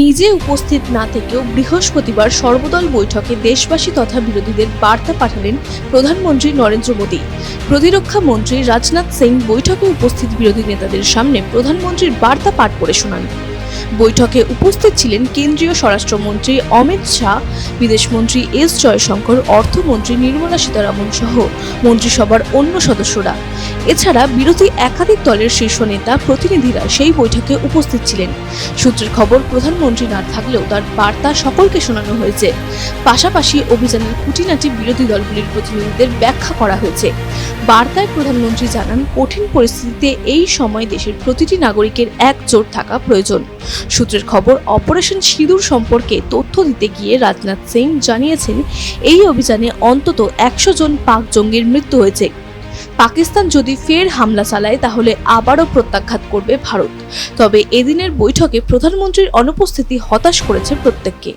নিজে উপস্থিত না থেকেও বৃহস্পতিবার সর্বদল বৈঠকে দেশবাসী তথা বিরোধীদের বার্তা পাঠালেন প্রধানমন্ত্রী নরেন্দ্র মোদী। প্রতিরক্ষা মন্ত্রী রাজনাথ সিং বৈঠকে উপস্থিত বিরোধী নেতাদের সামনে প্রধানমন্ত্রীর বার্তা পাঠ করে শোনান। বৈঠকে উপস্থিত ছিলেন কেন্দ্রীয় স্বরাষ্ট্রমন্ত্রী অমিত শাহ, বিদেশমন্ত্রী এস জয়শঙ্কর, অর্থমন্ত্রী নির্মলা সীতারামন সহ মন্ত্রিসভার অন্য সদস্যরা। এছাড়া বিরোধী একাধিক দলের শীর্ষ নেতা প্রতিনিধিরা সেই বৈঠকে উপস্থিত ছিলেন। সূত্রের খবর, প্রধানমন্ত্রী না থাকলেও তার বার্তা সকলকে শোনানো হয়েছে। পাশাপাশি অভিযানের খুঁটিনাটি বিরোধী দলগুলির প্রতিনিধিদের ব্যাখ্যা করা হয়েছে। বার্তায় প্রধানমন্ত্রী জানান, কঠিন পরিস্থিতিতে এই সময় দেশের প্রতিটি নাগরিকের একজোট থাকা প্রয়োজন। সূত্রের খবর, অপারেশন সিঁদুর সম্পর্কে তথ্য দিতে গিয়ে রাজনাথ সিং জানিয়েছেন, এই অভিযানে অন্তত একশো জন পাক জঙ্গির মৃত্যু হয়েছে। পাকিস্তান যদি ফের হামলা চালায়, তাহলে আবারও প্রত্যাঘাত করবে ভারত। তবে এদিনের বৈঠকে প্রধানমন্ত্রীর অনুপস্থিতি হতাশ করেছে প্রত্যেককে।